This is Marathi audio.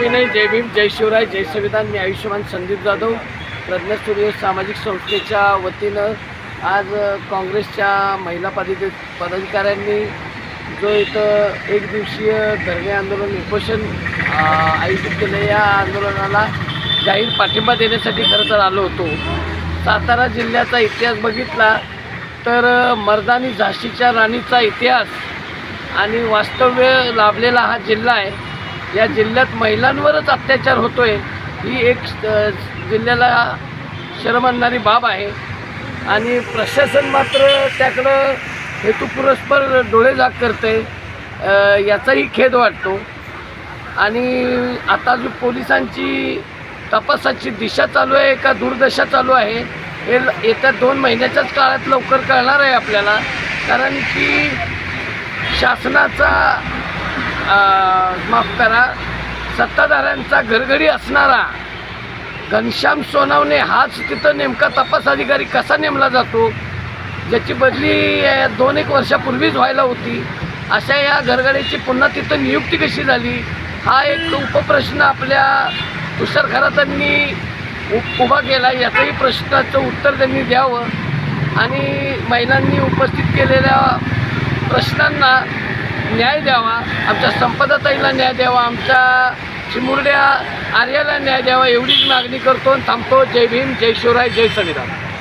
विनय जय भीम जय शिवराय जय संविधान. मी आयुष्यमान संदीप जाधव प्रज्ञा स्टुडिओ सामाजिक संस्थेच्या वतीनं आज काँग्रेसच्या महिला पदाधिक पदाधिकाऱ्यांनी जो इथं एक दिवसीय धरणे आंदोलन उपोषण आयोजित केलं या आंदोलनाला जाहीर पाठिंबा देण्यासाठी खरं तर आलो होतो. सातारा जिल्ह्याचा इतिहास बघितला तर मर्दानी झाशीच्या राणीचा इतिहास आणि वास्तव्य लाभलेला हा जिल्हा आहे. या जिल्ह्यात महिलांवरच अत्याचार होतो आहे ही एक जिल्ह्याला शरम आणणारी बाब आहे. आणि प्रशासन मात्र त्याकडं हेतुपुरस्पर डोळेझाक करते याचाही खेद वाटतो. आणि आता जो पोलिसांची तपासाची दिशा चालू आहे का दुर्दशा चालू आहे हे येत्या दोन महिन्याच्याच काळात लवकर कळणार आहे आपल्याला. कारण की शासनाचा माफ करा सत्ताधाऱ्यांचा घरघडी असणारा घनश्याम सोनावणे हाच तिथं नेमका तपास अधिकारी कसा नेमला जातो? ज्याची बदली दोन एक वर्षापूर्वीच व्हायला होती. अशा या घरगड्याची पुन्हा तिथं नियुक्ती कशी झाली? हा एक उपप्रश्न आपल्या तुषार खरातांनी उभा केला याचाही प्रश्नाचं उत्तर त्यांनी द्यावं. आणि महिलांनी उपस्थित केलेल्या प्रश्नांना न्याय द्यावा आमच्या संपदाताईला न्याय द्यावा आमच्या चिमुरड्या आर्याला न्याय द्यावा एवढीच मागणी करतो आणि थांबतो. जय भीम जय शिवराय जय संविधान.